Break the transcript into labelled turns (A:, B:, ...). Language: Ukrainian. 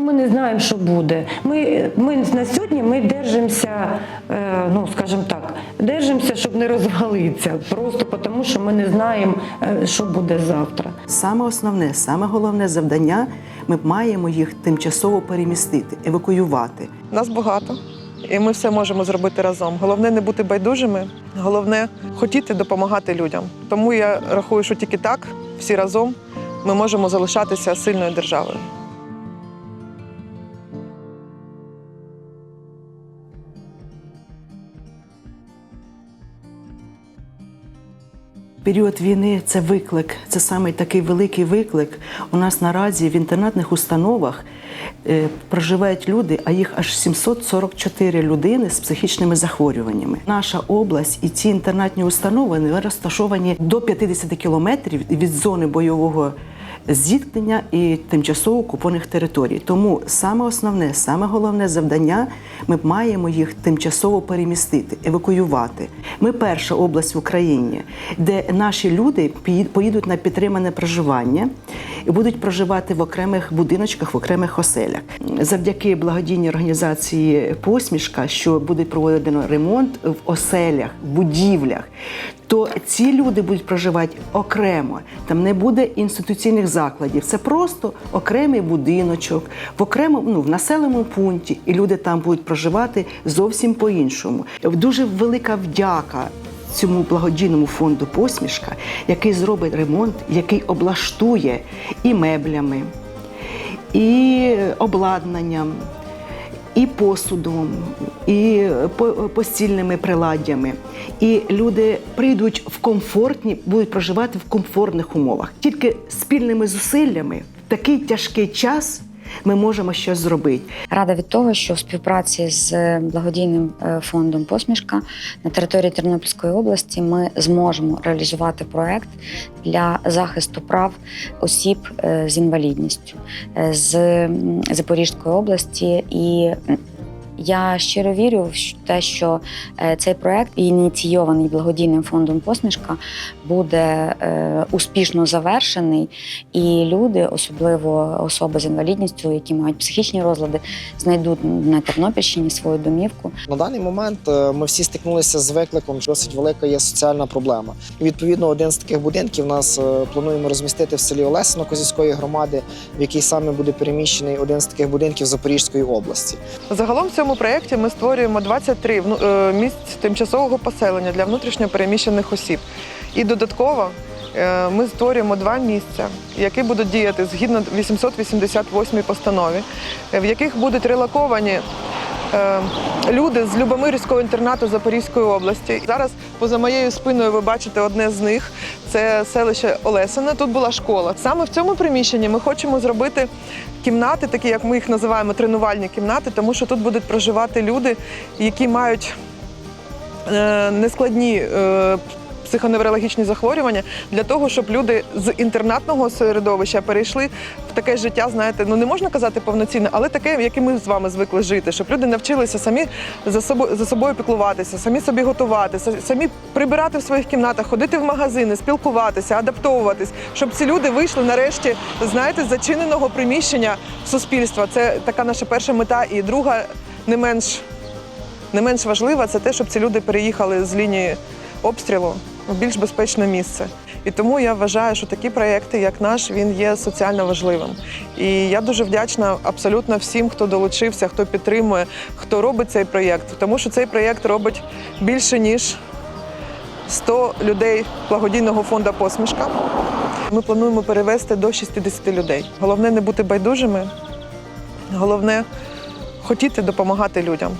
A: ми не знаємо, що буде. Ми, ми на сьогодні ми держимося, е, ну скажімо так, держимося, щоб не розвалитися. Просто тому, що ми не знаємо, е, що буде завтра.
B: Саме основне, саме головне завдання ми маємо їх тимчасово перемістити, евакуювати.
C: Нас багато, і ми все можемо зробити разом. Головне не бути байдужими, головне хотіти допомагати людям. Тому я рахую, що тільки так, всі разом, ми можемо залишатися сильною державою.
B: Період війни це виклик, це саме такий великий виклик. У нас наразі в інтернатних установах е, проживають люди, а їх аж 744 людини з психічними захворюваннями. Наша область і ці інтернатні установи розташовані до 50 кілометрів від зони бойового зіткнення і тимчасово окупованих територій. Тому саме основне, саме головне завдання ми маємо їх тимчасово перемістити, евакуювати. Ми перша область в Україні, де наші люди поїдуть на підтримане проживання і будуть проживати в окремих будиночках, в окремих оселях. Завдяки благодійній організації Посмішка, що буде проведено ремонт в оселях, в будівлях то ці люди будуть проживати окремо. Там не буде інституційних закладів. Це просто окремий будиночок в окремому ну, в населеному пункті, і люди там будуть проживати зовсім по-іншому. Дуже велика вдяка. Цьому благодійному фонду посмішка, який зробить ремонт, який облаштує і меблями, і обладнанням, і посудом, і постільними приладдями. І люди прийдуть в комфортні, будуть проживати в комфортних умовах. Тільки спільними зусиллями в такий тяжкий час ми можемо щось зробити.
D: Рада від того, що в співпраці з благодійним е, фондом Посмішка на території Тернопільської області ми зможемо реалізувати проект для захисту прав осіб е, з інвалідністю е, з Запорізької області і. Я щиро вірю в те, що е, цей проект, ініційований благодійним фондом Посмішка, буде е, успішно завершений, і люди, особливо особи з інвалідністю, які мають психічні розлади, знайдуть на Тернопільщині свою домівку.
E: На даний момент е, ми всі стикнулися з викликом, що досить велика є соціальна проблема. І відповідно, один з таких будинків нас плануємо розмістити в селі Олесино Козівської громади, в який саме буде переміщений один з таких будинків Запорізької області.
C: Загалом в цьому проєкті ми створюємо 23 вну- е, місць тимчасового поселення для внутрішньо переміщених осіб. І додатково е, ми створюємо два місця, які будуть діяти згідно 888 постанові, е, в яких будуть релоковані. Е, Люди з Любомирського інтернату Запорізької області. Зараз поза моєю спиною ви бачите одне з них. Це селище Олесине. Тут була школа. Саме в цьому приміщенні ми хочемо зробити кімнати, такі як ми їх називаємо тренувальні кімнати, тому що тут будуть проживати люди, які мають е, нескладні е, психоневрологічні захворювання для того, щоб люди з інтернатного середовища перейшли в таке життя, знаєте, ну не можна казати повноцінне, але таке, яке ми з вами звикли жити, щоб люди навчилися самі за собою за собою піклуватися, самі собі готувати, самі прибирати в своїх кімнатах, ходити в магазини, спілкуватися, адаптовуватись, щоб ці люди вийшли нарешті, знаєте, з зачиненого приміщення суспільства. Це така наша перша мета. І друга, не менш не менш важлива, це те, щоб ці люди переїхали з лінії обстрілу більш безпечне місце. І тому я вважаю, що такі проекти, як наш, він є соціально важливим. І я дуже вдячна абсолютно всім, хто долучився, хто підтримує, хто робить цей проєкт. Тому що цей проєкт робить більше ніж 100 людей благодійного фонду посмішка. Ми плануємо перевести до 60 людей. Головне не бути байдужими, головне хотіти допомагати людям.